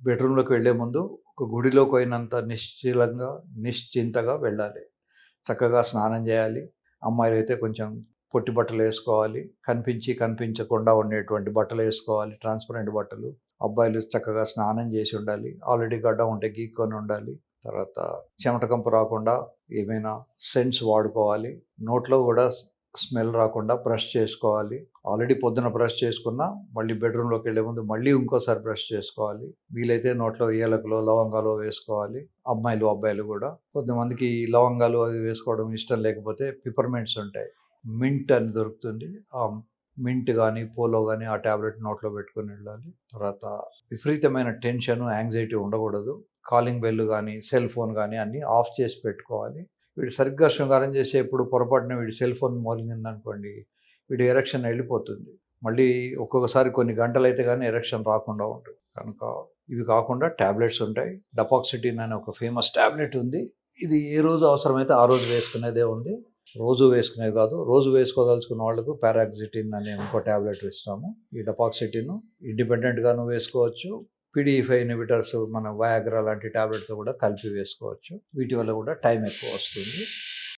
బెడ్రూమ్లోకి వెళ్ళే ముందు ఒక గుడిలోకి పోయినంత నిశ్చలంగా నిశ్చింతగా వెళ్ళాలి. చక్కగా స్నానం చేయాలి. అమ్మాయిలు అయితే కొంచెం పొట్టి బట్టలు వేసుకోవాలి. కనిపించి కనిపించకుండా ఉండేటువంటి బట్టలు వేసుకోవాలి. ట్రాన్స్పరెంట్ బట్టలు. అబ్బాయిలు చక్కగా స్నానం చేసి ఉండాలి. ఆల్రెడీ గడ్డ ఉంటే గీక్కొని ఉండాలి. తర్వాత చెమటకంపు రాకుండా ఏమైనా సెన్స్ వాడుకోవాలి. నోట్లో కూడా స్మెల్ రాకుండా బ్రష్ చేసుకోవాలి. ఆల్రెడీ పొద్దున బ్రష్ చేసుకున్నా మళ్ళీ బెడ్రూమ్లోకి వెళ్ళే ముందు మళ్ళీ ఇంకోసారి బ్రష్ చేసుకోవాలి. వీలైతే నోట్లో ఏలకులు లవంగాలు వేసుకోవాలి. అమ్మాయిలు అబ్బాయిలు కూడా. కొంతమందికి ఈ లవంగాలు అది వేసుకోవడం ఇష్టం లేకపోతే పిపర్మెంట్స్ ఉంటాయి. మింట్ అని దొరుకుతుంది. ఆ మింట్ కానీ పోలో కానీ ఆ ట్యాబ్లెట్ నోట్లో పెట్టుకొని వెళ్ళాలి. తర్వాత విపరీతమైన టెన్షన్ యాంగ్జైటీ ఉండకూడదు. కాలింగ్ బెల్ కానీ సెల్ ఫోన్ కానీ అన్నీ ఆఫ్ చేసి పెట్టుకోవాలి. వీడు సరిగ్గా శృంగారం చేసేప్పుడు పొరపాటున వీడి సెల్ ఫోన్ మోలిందనుకోండి వీడి ఎరక్షన్ వెళ్ళిపోతుంది. మళ్ళీ ఒక్కొక్కసారి కొన్ని గంటలు అయితే కానీ ఎరక్షన్ రాకుండా ఉంటుంది. కనుక ఇవి కాకుండా ట్యాబ్లెట్స్ ఉంటాయి. డపాక్సిటిన్ అనే ఒక ఫేమస్ ట్యాబ్లెట్ ఉంది. ఇది ఏ రోజు అవసరమైతే ఆ రోజు వేసుకునేదే ఉంది. రోజు వేసుకునేది కాదు. రోజు వేసుకోదలుచుకున్న వాళ్ళకు పారాక్సిటిన్ అనే ఇంకో ట్యాబ్లెట్ ఇస్తాము. ఈ డపాక్సిటిన్ ఇండిపెండెంట్గాను వేసుకోవచ్చు. పీడిఎఫ్ ఇన్హిబిటర్స్ మన వయాగ్రా లాంటి ట్యాబ్లెట్తో కూడా కలిపి వేసుకోవచ్చు. వీటి వల్ల కూడా టైం ఎక్కువ వస్తుంది.